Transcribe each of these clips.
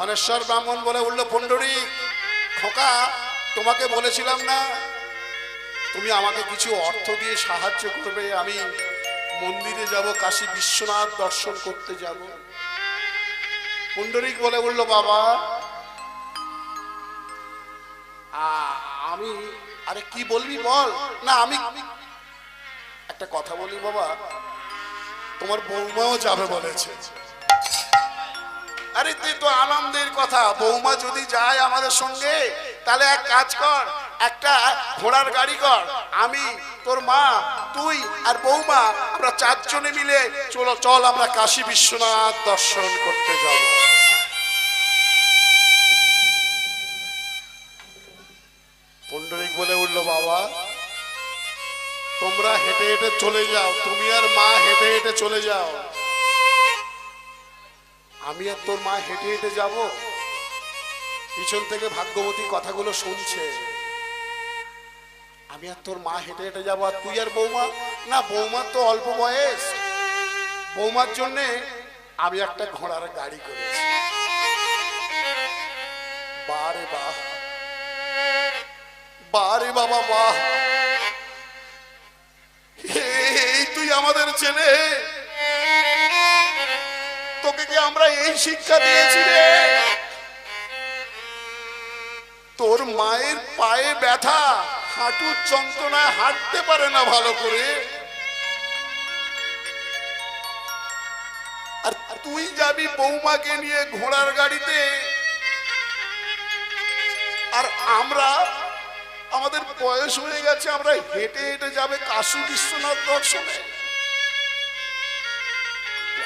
ধনেশ্বর ব্রাহ্মণ বলে উঠল, পণ্ডরী, খোকা, তোমাকে বলেছিলাম না, তুমি আমাকে কিছু অর্থ দিয়ে সাহায্য করবে, আমি মন্দিরে যাব, কাশী বিশ্বনাথ দর্শন করতে যাব? পুণ্ডরিক বলে উঠল, বাবা আমি, আরে কি বলবি বল? না, আমি একটা কথা বলি বাবা, তোমার বৌমাও যাবে বলেছে। আরে তুই তো আনন্দের কথা। বৌমা যদি যায় আমাদের সঙ্গে, তাহলে এক কাজ কর, একটা ঘোড়ার গাড়ি কর। আমি, তোর মা, তুই আর বৌমা, আমরা চারজনে মিলে চলো, চল আমরা কাশী বিশ্বনাথ দর্শন করতে যাব। পুণ্ডরিক বলে উঠল, বাবা, তোমরা হেঁটে হেঁটে চলে যাও। তুমি আর মা হেঁটে হেঁটে চলে যাও। আমি আর তোর মা হেঁটে হেঁটে যাব। পিছন থেকে ভাগ্যবতী কথাগুলো শুনছে। আমি আর তোর মা হেঁটে হেঁটে যাব, আর তুই আর বৌমা? না, বৌমার তো অল্প বয়স। বৌমার জন্যে আমি একটা ঘোড়ার গাড়ি করেছি। বারে বাহ। বারে বাবা বাহ। তুই আমাদের ছেলে। তোকে কি আমরা এই শিক্ষা দিয়েছি তোর মায়ের পায়ে ব্যথা, হাঁটুর যন্ত্রণায় হাঁটতে পারে না ভালো করে। আর তুই যাবি বৌমাকে নিয়ে ঘোড়ার গাড়িতে। আর আমরা, আমাদের বয়স হয়ে গেছে, আমরা হেঁটে হেঁটে যাবে কাশু বিশ্বনাথ দর্শনে।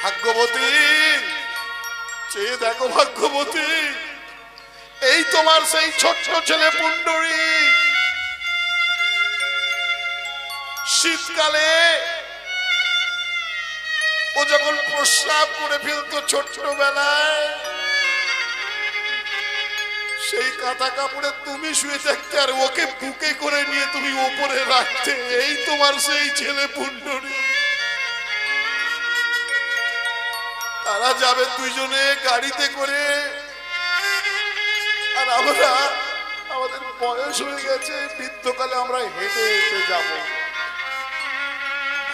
ভাগ্যবতী। চেয়ে দেখো ভাগ্যবতী। এই তোমার সেই ছোট্ট ছেলে পুণ্ডরী। শীতকালে ও যখন প্রস্রাব করে ফেলতো ছোট্টবেলায়, সেই কাঁথা কাপড়ে তুমি শুয়ে থাকতে আর ওকে বুকে করে নিয়ে তুমি ওপরে রাখতে। এই তোমার সেই ছেলে পুণ্ডরী। তারা যাবে দুইজনে গাড়িতে করে। আর আমরা, আমাদের বয়স হয়ে গেছে, বৃদ্ধকালে আমরা হেঁটে হেঁটে যাব।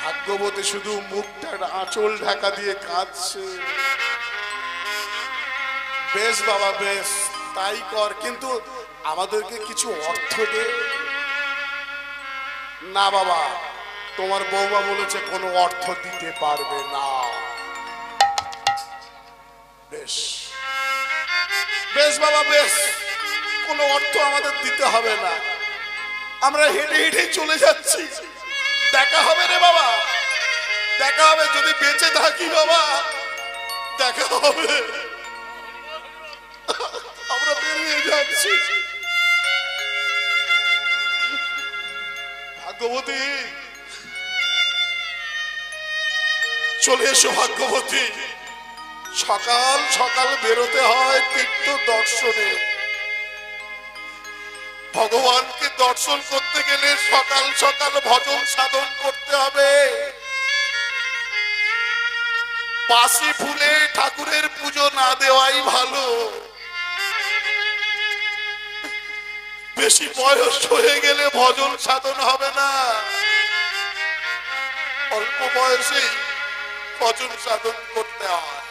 ভাগ্যবতী শুধু মুখটা আঁচল ঢাকা দিয়ে কাঁদছে। বেশ বাবা, বেশ, তাই কর, কিন্তু আমাদেরকে কিছু অর্থ দে। না বাবা, তোমার বৌমা বলেছে কোনো অর্থ দিতে পারবে না। বেশ। বেশ বাবা, বেশ। কোনো অর্থ আমাদের দিতে হবে না। আমরা হেঁটে হেঁটে চলে যাচ্ছি। দেখা হবে রে বাবা। দেখা হবে, যদি বেঁচে থাকি বাবা। দেখা হবে। আমরা বেরিয়ে যাচ্ছি। ভাগ্যবতী। চলে এসো ভাগ্যবতী। সকাল সকাল বেরোতে হয় তীর্থ দর্শনে। ভগবানকে দর্শন করতে গেলে সকাল সকাল ভজন সাধন করতে হবে। বাসি ফুলে ঠাকুরের পুজো না দেওয়াই ভালো। বেশি বয়স হয়ে গেলে ভজন সাধন হবে না। অল্প বয়সেই ভজন সাধন করতে হয়।